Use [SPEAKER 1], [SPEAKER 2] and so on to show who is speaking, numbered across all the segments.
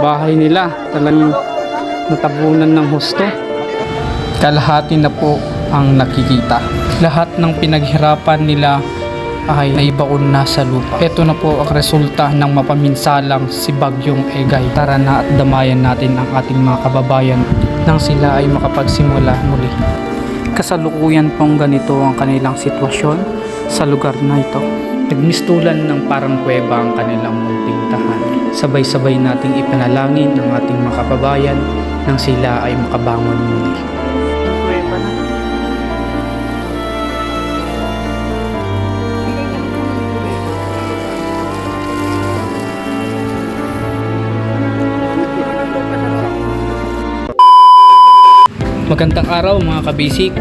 [SPEAKER 1] bahay nila. Talagang natabunan ng husto. Kalahati na po ang nakikita. Lahat ng pinaghirapan nila ay naibaon na sa lupa. Ito na po ang resulta ng mapaminsalang si Bagyong Egay. Tara na at damayan natin ang ating mga kababayan nang sila ay makapagsimula muli. Kasalukuyan pong ganito ang kanilang sitwasyon sa lugar na ito. Nagmistulan ng parang kuweba ang kanilang munting tahan. Sabay-sabay nating ipanalangin ang ating mga kababayan nang sila ay makabangon muli. Magandang araw mga kabisik.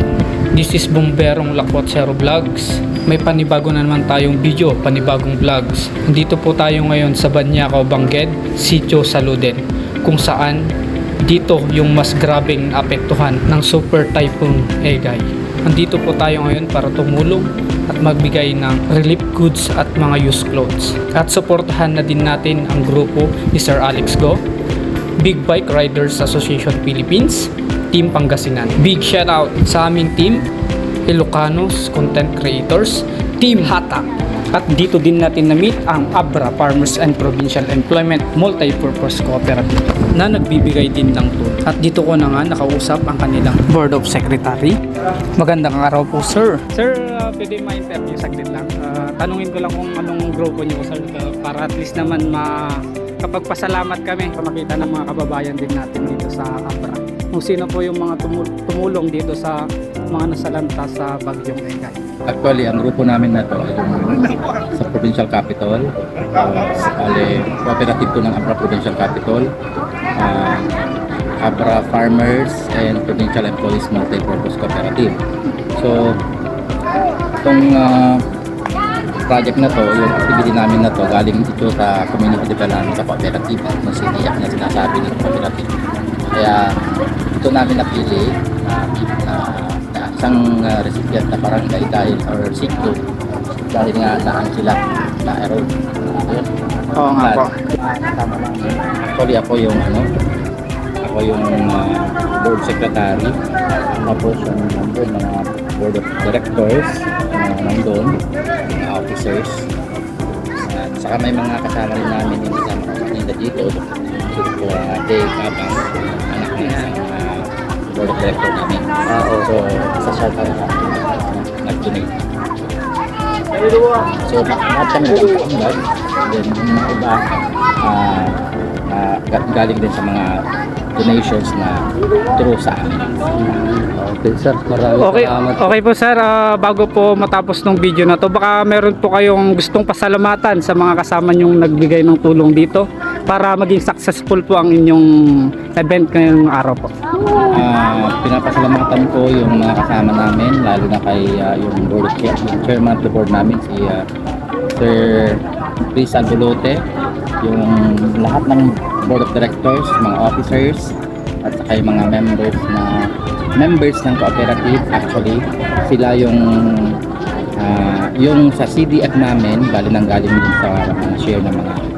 [SPEAKER 1] This is Bomberong Lakwat Zero Vlogs. May panibago na naman tayong video, panibagong vlogs. Dito po tayo ngayon sa Banyakaw, Bangged, Sitio Saluden, kung saan dito yung mas grabing apektuhan ng Super Typhoon Egay. Andito po tayo ngayon para tumulong at magbigay ng relief goods at mga used clothes. At suportahan na din natin ang grupo ni Sir Alex Go, Big Bike Riders Association Philippines, Team Pangasinan. Big shout out sa aming team, Ilocanos Content Creators, Team Hata. At dito din natin na-meet ang ABRA Farmers and Provincial Employment Multipurpose Cooperative na nagbibigay din ng tulong. At dito ko na nga nakausap ang kanilang Board of Secretary. Magandang araw po, sir. Sir, uh, pwede ma-interview saglit lang. Uh, tanungin ko lang kung anong grupo niyo, sir, uh, para at least naman ma kapag pasalamat kami makita ng mga kababayan din natin dito sa ABRA. Kung sino po yung mga tumul- tumulong dito sa mga nasalanta sa Bagyong Egay.
[SPEAKER 2] Actually, ang grupo namin na to sa Provincial Capital. Uh, sakali, cooperative to ng Abra Provincial Capital. Uh, Abra Farmers and Provincial Employees Multipurpose Cooperative. So, itong uh, project na to, yung activity namin na to, galing ito sa community development sa cooperative, ng CDF na sinasabi ng cooperative. Kaya ito namin napili na, na, na isang uh, recipient na barangay dahil or sikto dahil nga naan sila na. Ayun.
[SPEAKER 1] Oo nga po.
[SPEAKER 2] Tama lang. Actually ako yung ano, ako yung uh, board secretary. Tapos yung nandun mga board of directors uh, nandun, mga officers. At saka may mga kasama rin namin yung isang sa na nag-donate. So, lahat kami nag-ambag. Then, yung mga iba, ah, ah, ga- galing din sa mga donations na through sa amin.
[SPEAKER 3] Okay sir, maraming
[SPEAKER 1] Okay,
[SPEAKER 3] salamat.
[SPEAKER 1] okay po sir, Ah, bago po matapos ng video na to, baka meron po kayong gustong pasalamatan sa mga kasama nyong nagbigay ng tulong dito para maging successful po ang inyong event ngayong araw po.
[SPEAKER 2] Ah, pinapasalamatan ko yung mga kasama namin, lalo na kay ah, yung board chair, yung chairman of the board namin, si ah, Sir Chris Albolote, yung lahat ng board of directors, mga officers, at saka yung mga members na members ng cooperative actually sila yung ah, yung sa CDF namin bali nang galing din sa mga share ng mga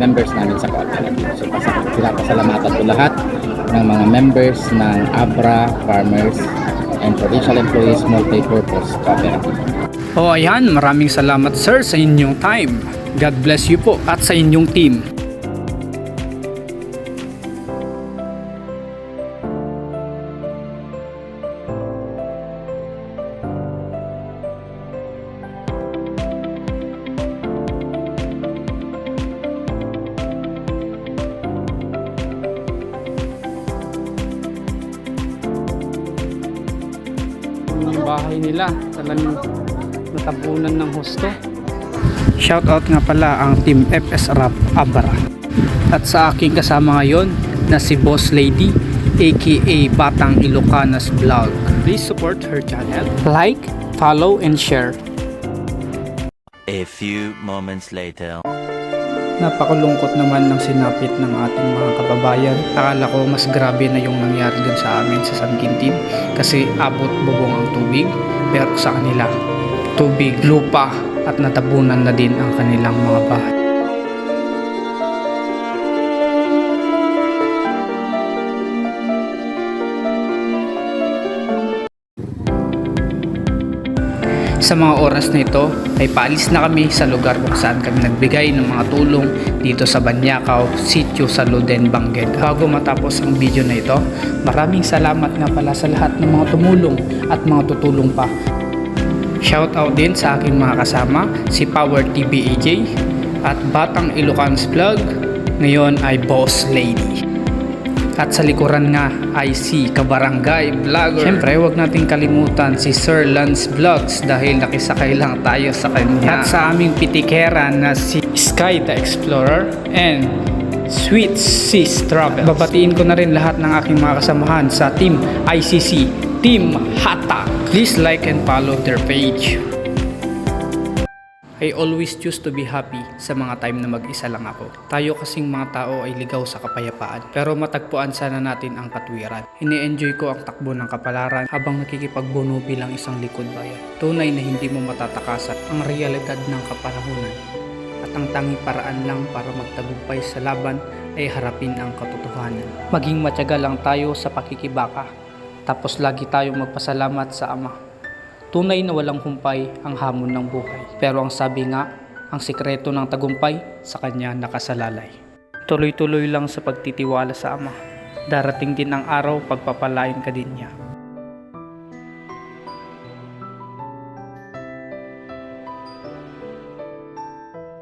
[SPEAKER 2] members namin sa cooperative so pas- sila pasalamatan ko lahat ng mga members ng ABRA Farmers and Provincial Employees Multipurpose Cooperative
[SPEAKER 1] O ayan, maraming salamat sir sa inyong time. God bless you po at sa inyong team. Bahay nila. Talagang natabunan ng husto. Shoutout nga pala ang team FS Rap Abara at sa aking kasama ngayon na si Boss Lady aka Batang Ilocanas Vlog. Please support her channel. Like, follow, and share.
[SPEAKER 4] A few moments later.
[SPEAKER 1] Napakalungkot naman ng sinapit ng ating mga kababayan. Akala ko mas grabe na yung nangyari dun sa amin sa San Quintin kasi abot bubong ang tubig pero sa kanila tubig, lupa at natabunan na din ang kanilang mga bahay. Sa mga oras na ito ay paalis na kami sa lugar kung saan kami nagbigay ng mga tulong dito sa Banyakaw, Sitio sa Luden, Bangged. Bago matapos ang video na ito, maraming salamat nga pala sa lahat ng mga tumulong at mga tutulong pa. Shout out din sa aking mga kasama, si Power TV AJ at Batang Ilocans Vlog, ngayon ay Boss Lady. At sa likuran nga ay si Kabarangay Vlogger. Siyempre, huwag nating kalimutan si Sir Lance Vlogs dahil nakisakay lang tayo sa kanya. At sa aming pitikeran na si Sky the Explorer and Sweet Sis Travel. Babatiin ko na rin lahat ng aking mga kasamahan sa Team ICC, Team Hatak. Please like and follow their page. I always choose to be happy sa mga time na mag-isa lang ako. Tayo kasing mga tao ay ligaw sa kapayapaan, pero matagpuan sana natin ang katwiran. Ini-enjoy ko ang takbo ng kapalaran habang nakikipagbuno bilang isang likod bayan. Tunay na hindi mo matatakasan ang realidad ng kapanahunan. At ang tanging paraan lang para magtagumpay sa laban ay harapin ang katotohanan. Maging matyaga lang tayo sa pakikibaka, tapos lagi tayong magpasalamat sa Ama. Tunay na walang humpay ang hamon ng buhay. Pero ang sabi nga, ang sikreto ng tagumpay sa kanya nakasalalay. Tuloy-tuloy lang sa pagtitiwala sa Ama. Darating din ang araw pagpapalain ka din niya.